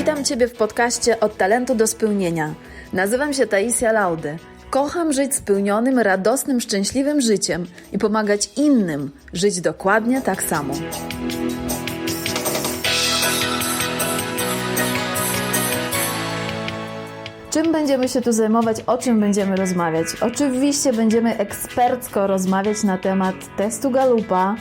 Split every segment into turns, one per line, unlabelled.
Witam Ciebie w podcaście Od talentu do spełnienia. Nazywam się Taisia Laudy. Kocham żyć spełnionym, radosnym, szczęśliwym życiem i pomagać innym żyć dokładnie tak samo. Czym będziemy się tu zajmować? O czym będziemy rozmawiać? Oczywiście będziemy ekspercko rozmawiać na temat testu Galupa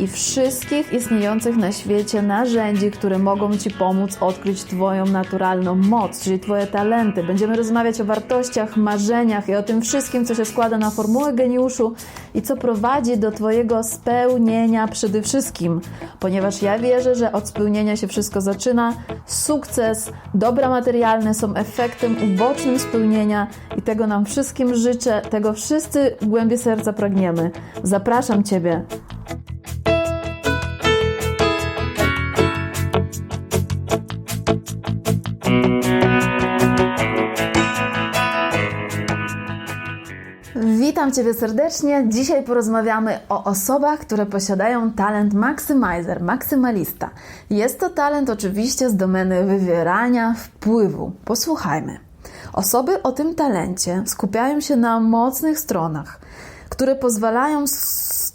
i wszystkich istniejących na świecie narzędzi, które mogą Ci pomóc odkryć Twoją naturalną moc, czyli Twoje talenty. Będziemy rozmawiać o wartościach, marzeniach i o tym wszystkim, co się składa na formułę geniuszu i co prowadzi do Twojego spełnienia przede wszystkim. Ponieważ ja wierzę, że od spełnienia się wszystko zaczyna. Sukces, dobra materialne są efektem ubocznym spełnienia i tego nam wszystkim życzę, tego wszyscy w głębi serca pragniemy. Zapraszam Ciebie. Ciebie serdecznie. Dzisiaj porozmawiamy o osobach, które posiadają talent maximizer, maksymalista. Jest to talent oczywiście z domeny wywierania wpływu. Posłuchajmy. Osoby o tym talencie skupiają się na mocnych stronach, które pozwalają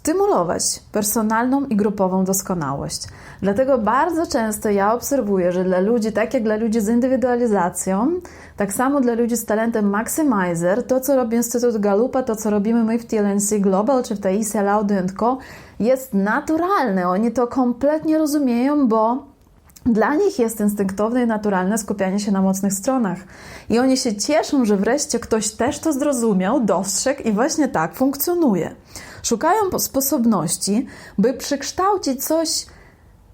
stymulować personalną i grupową doskonałość. Dlatego bardzo często ja obserwuję, że dla ludzi, tak jak dla ludzi z indywidualizacją, tak samo dla ludzi z talentem Maximizer, to co robi Instytut Galupa, to co robimy my w TLNC Global czy w Taisia Laudy Co, jest naturalne. Oni to kompletnie rozumieją, bo dla nich jest instynktowne i naturalne skupianie się na mocnych stronach. I oni się cieszą, że wreszcie ktoś też to zrozumiał, dostrzegł i właśnie tak funkcjonuje. Szukają sposobności, by przekształcić coś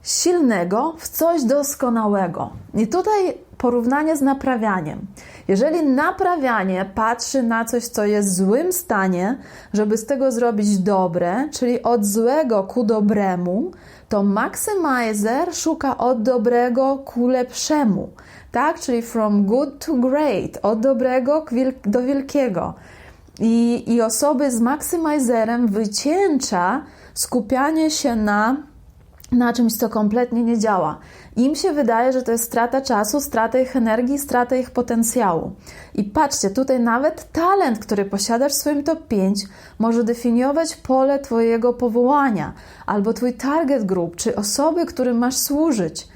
silnego w coś doskonałego. I tutaj porównanie z naprawianiem. Jeżeli naprawianie patrzy na coś, co jest w złym stanie, żeby z tego zrobić dobre, czyli od złego ku dobremu, to maximizer szuka od dobrego ku lepszemu. Tak, czyli from good to great, od dobrego do wielkiego. I, i osoby z maximizerem wycieńcza skupianie się na na czymś, co kompletnie nie działa. Im się wydaje, że to jest strata czasu, strata ich energii, strata ich potencjału. I patrzcie, tutaj nawet talent, który posiadasz w swoim top 5, może definiować pole Twojego powołania, albo Twój target group, czy osoby, którym masz służyć.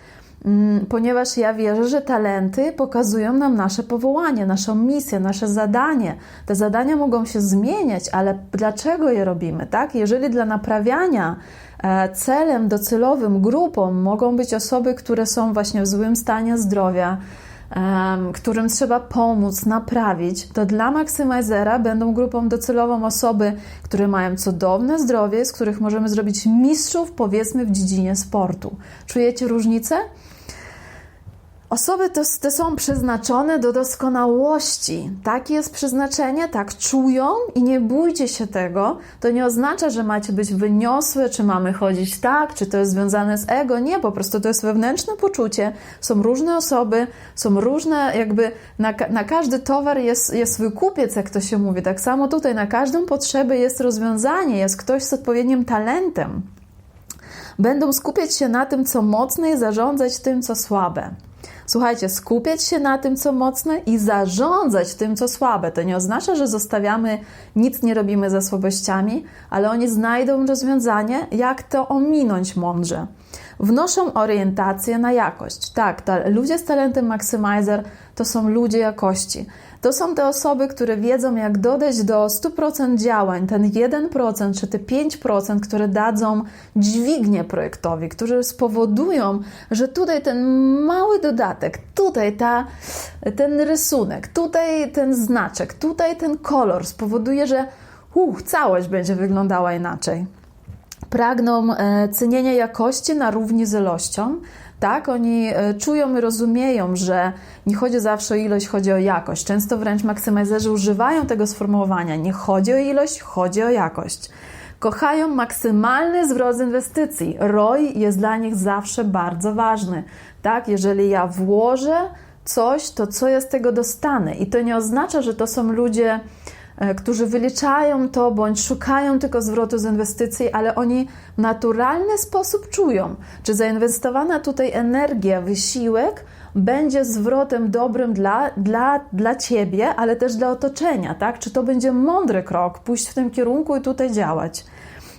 Mm, ponieważ ja wierzę, że talenty pokazują nam nasze powołanie, naszą misję, nasze zadanie. Te zadania mogą się zmieniać, ale dlaczego je robimy, tak? Jeżeli dla naprawiania E, celem docelowym grupą mogą być osoby, które są właśnie w złym stanie zdrowia, którym trzeba pomóc, naprawić, to dla maksymizera będą grupą docelową osoby, które mają cudowne zdrowie, z których możemy zrobić mistrzów, powiedzmy, w dziedzinie sportu. Czujecie różnicę? Osoby te, te, są przeznaczone do doskonałości. Takie jest przeznaczenie, tak czują i nie bójcie się tego. To nie oznacza, że macie być wyniosłe, czy mamy chodzić tak, czy to jest związane z ego. Nie, po prostu to jest wewnętrzne poczucie. Są różne osoby, są różne, jakby na, na każdy towar jest, jest swój kupiec, jak to się mówi. Tak samo tutaj na każdą potrzebę jest rozwiązanie, jest ktoś z odpowiednim talentem. Będą skupiać się na tym, co mocne i zarządzać tym, co słabe. Słuchajcie, skupiać się na tym, co mocne i zarządzać tym, co słabe. To nie oznacza, że zostawiamy, nic nie robimy ze słabościami, ale oni znajdą rozwiązanie, jak to ominąć mądrze. Wnoszą orientację na jakość. Tak, ta, ludzie z talentem Maximizer to są ludzie jakości. To są te osoby, które wiedzą, jak dodać do 100% działań ten 1% czy te 5%, które dadzą dźwignię projektowi, które spowodują, że tutaj ten mały dodatek, tutaj ta, ten rysunek, tutaj ten znaczek, tutaj ten kolor spowoduje, że uh, całość będzie wyglądała inaczej. Pragną e, cenienia jakości na równi z ilością, tak? Oni e, czują i rozumieją, że nie chodzi zawsze o ilość, chodzi o jakość. Często wręcz maksymalizerzy używają tego sformułowania. Nie chodzi o ilość, chodzi o jakość. Kochają maksymalny zwrot z inwestycji. ROI jest dla nich zawsze bardzo ważny. Tak? Jeżeli ja włożę coś, to co ja z tego dostanę? I to nie oznacza, że to są ludzie którzy wyliczają to bądź szukają tylko zwrotu z inwestycji, ale oni w naturalny sposób czują, czy zainwestowana tutaj energia, wysiłek będzie zwrotem dobrym dla, dla, dla ciebie, ale też dla otoczenia, tak? Czy to będzie mądry krok, pójść w tym kierunku i tutaj działać.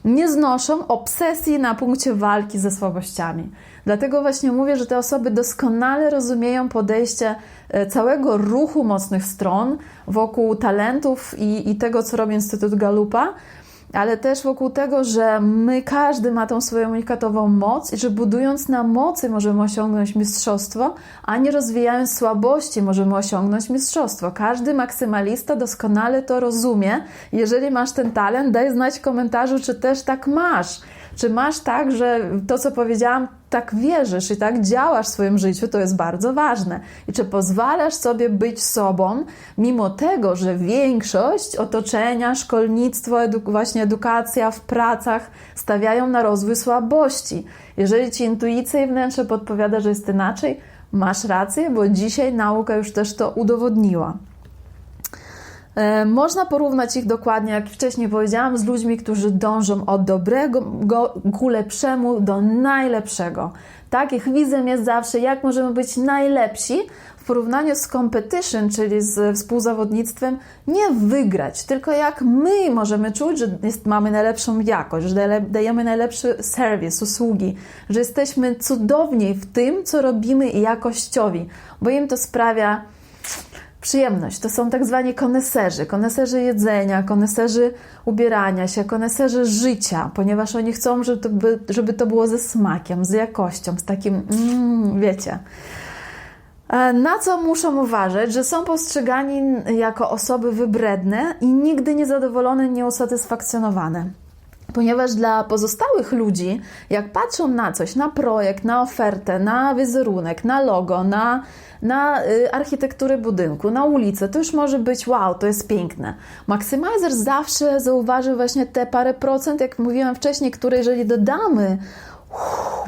Nie znoszą obsesji na punkcie walki ze słabościami. Dlatego właśnie mówię, że te osoby doskonale rozumieją podejście e, całego ruchu mocnych stron wokół talentów i, i tego, co robi Instytut Galupa, ale też wokół tego, że my, każdy ma tą swoją unikatową moc i że budując na mocy możemy osiągnąć mistrzostwo, a nie rozwijając słabości możemy osiągnąć mistrzostwo. Każdy maksymalista doskonale to rozumie. Jeżeli masz ten talent, daj znać w komentarzu, czy też tak masz. Czy masz tak, że to, co powiedziałam, tak wierzysz i tak działasz w swoim życiu, to jest bardzo ważne. I czy pozwalasz sobie być sobą, mimo tego, że większość otoczenia, szkolnictwo, edu właśnie edukacja w pracach stawiają na rozwój słabości. Jeżeli ci intuicja i wnętrze podpowiada, że jest inaczej, masz rację, bo dzisiaj nauka już też to udowodniła. E, Można porównać ich dokładnie, jak wcześniej powiedziałam, z ludźmi, którzy dążą od dobrego go, ku lepszemu do najlepszego. Tak, ich wizją jest zawsze, jak możemy być najlepsi w porównaniu z competition, czyli z współzawodnictwem, nie wygrać, tylko jak my możemy czuć, że jest, mamy najlepszą jakość, że dajemy najlepszy serwis, usługi, że jesteśmy cudowni w tym, co robimy i jakościowi, bo im to sprawia przyjemność. To są tak zwani koneserzy, koneserzy jedzenia, koneserzy ubierania się, koneserzy życia, ponieważ oni chcą, żeby żeby to było ze smakiem, z jakością, z takim, mm, wiecie. Na co muszą uważać, że są postrzegani jako osoby wybredne i nigdy niezadowolone, nieusatysfakcjonowane. Ponieważ dla pozostałych ludzi, jak patrzą na coś, na projekt, na ofertę, na wizerunek, na logo, na, na y, architekturę budynku, na ulicę, to już może być wow, to jest piękne. Maximizer zawsze zauważy właśnie te parę procent, jak mówiłam wcześniej, które jeżeli dodamy,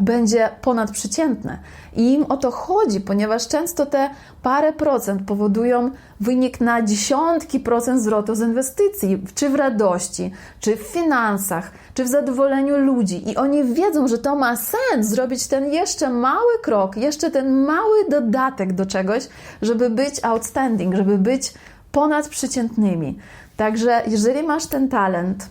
będzie ponadprzeciętne. I im o to chodzi, ponieważ często te parę procent powodują wynik na dziesiątki procent zwrotu z inwestycji, czy w radości, czy w finansach, czy w zadowoleniu ludzi. I oni wiedzą, że to ma sens zrobić ten jeszcze mały krok, jeszcze ten mały dodatek do czegoś, żeby być outstanding, żeby być ponadprzeciętnymi. Także jeżeli masz ten talent,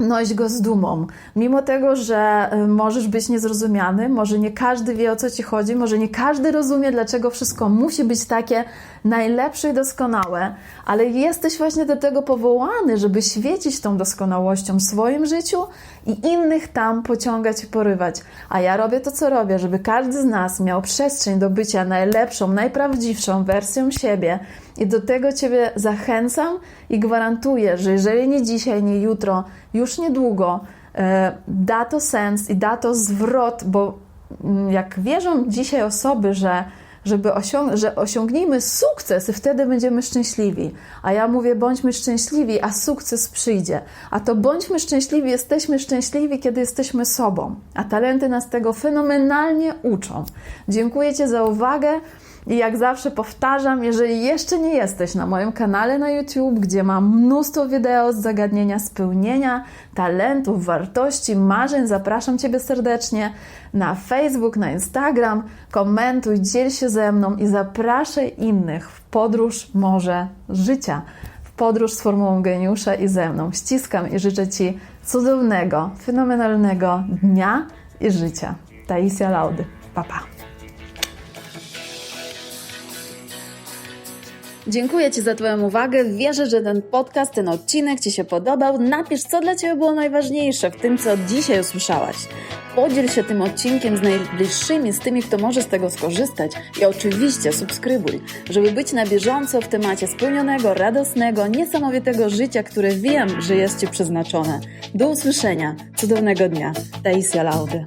noś go z dumą. Mimo tego, że y, możesz być niezrozumiany, może nie każdy wie o co ci chodzi, może nie każdy rozumie, dlaczego wszystko musi być takie najlepsze i doskonałe, ale jesteś właśnie do tego powołany, żeby świecić tą doskonałością w swoim życiu i innych tam pociągać i porywać. A ja robię to, co robię, żeby każdy z nas miał przestrzeń do bycia najlepszą, najprawdziwszą wersją siebie. I do tego Ciebie zachęcam i gwarantuję, że jeżeli nie dzisiaj, nie jutro, już niedługo e, da to sens i da to zwrot, bo mm, jak wierzą dzisiaj osoby, że żeby osiąg- że osiągnijmy sukces i wtedy będziemy szczęśliwi. A ja mówię, bądźmy szczęśliwi, a sukces przyjdzie. A to bądźmy szczęśliwi, jesteśmy szczęśliwi, kiedy jesteśmy sobą. A talenty nas tego fenomenalnie uczą. Dziękuję Ci za uwagę. I jak zawsze powtarzam, jeżeli jeszcze nie jesteś na moim kanale na YouTube, gdzie mam mnóstwo wideo z zagadnienia spełnienia, talentów, wartości, marzeń, zapraszam Ciebie serdecznie na Facebook, na Instagram. Komentuj, dziel się ze mną i zapraszaj innych w podróż morze życia, w podróż z formułą geniusza i ze mną. Ściskam i życzę Ci cudownego, fenomenalnego dnia i życia. Taisia Laudy. Pa, pa. Dziękuję Ci za Twoją uwagę. Wierzę, że ten podcast, ten odcinek Ci się podobał. Napisz, co dla Ciebie było najważniejsze w tym, co dzisiaj usłyszałaś. Podziel się tym odcinkiem z najbliższymi, z tymi, kto może z tego skorzystać. I oczywiście subskrybuj, żeby być na bieżąco w temacie spełnionego, radosnego, niesamowitego życia, które wiem, że jest Ci przeznaczone. Do usłyszenia. Cudownego dnia. Taisia Laudy.